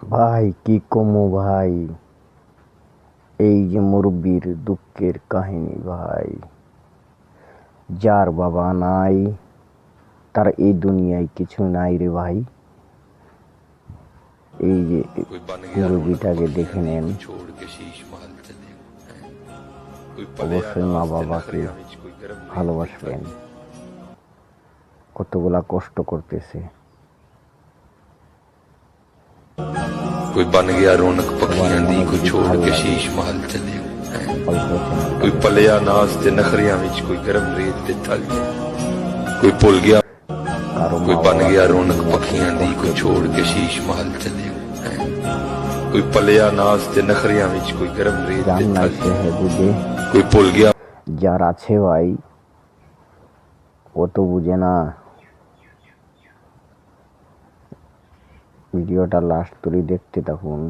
ভাই কি কমো ভাই? এই যে মুরব্বীর দুঃখের কাহিনী ভাই। যার বাবা নাই তার এই দুনিয়ায় কিছু নাই রে ভাই। এই যে মুরব্বীটাকে দেখে নেন। অবশ্যই মা বাবাকে ভালোবাসবেন। কতগুলা কষ্ট করতেছে। ਕੋਈ ਬਣ ਗਿਆ ਰੌਣਕ ਪੱਕੀਆਂ ਦੀ ਕੋਈ ਛੋੜ ਕੇ ਸ਼ੀਸ਼ ਮਹਲ ਚਲੇ ਕੋਈ ਪਲਿਆ ਨਾਸ ਤੇ ਨਖਰੀਆਂ ਵਿੱਚ ਕੋਈ ਗਰਮ ਰੇਤ ਤੇ ਥਲ ਕੋਈ ਭੁੱਲ ਗਿਆ ਕੋਈ ਬਨ ਗਿਆ ਰੌਣਕ ਪੱਕੀਆਂ ਦੀ ਕੋਈ ਛੋੜ ਕੇ ਸ਼ੀਸ਼ ਮਹਲ ਚਲੇ ਕੋਈ ਪਲਿਆ ਨਾਸ ਤੇ ਨਖਰੀਆਂ ਵਿੱਚ ਕੋਈ ਗਰਮ ਰੇਤ ਤੇ ਥਲ ਕੋਈ ਭੁੱਲ ਗਿਆ। যার আছে ভাই ও তো বুঝে না ভিডিওটা লাস্ট তুলি দেখতে থাকুন।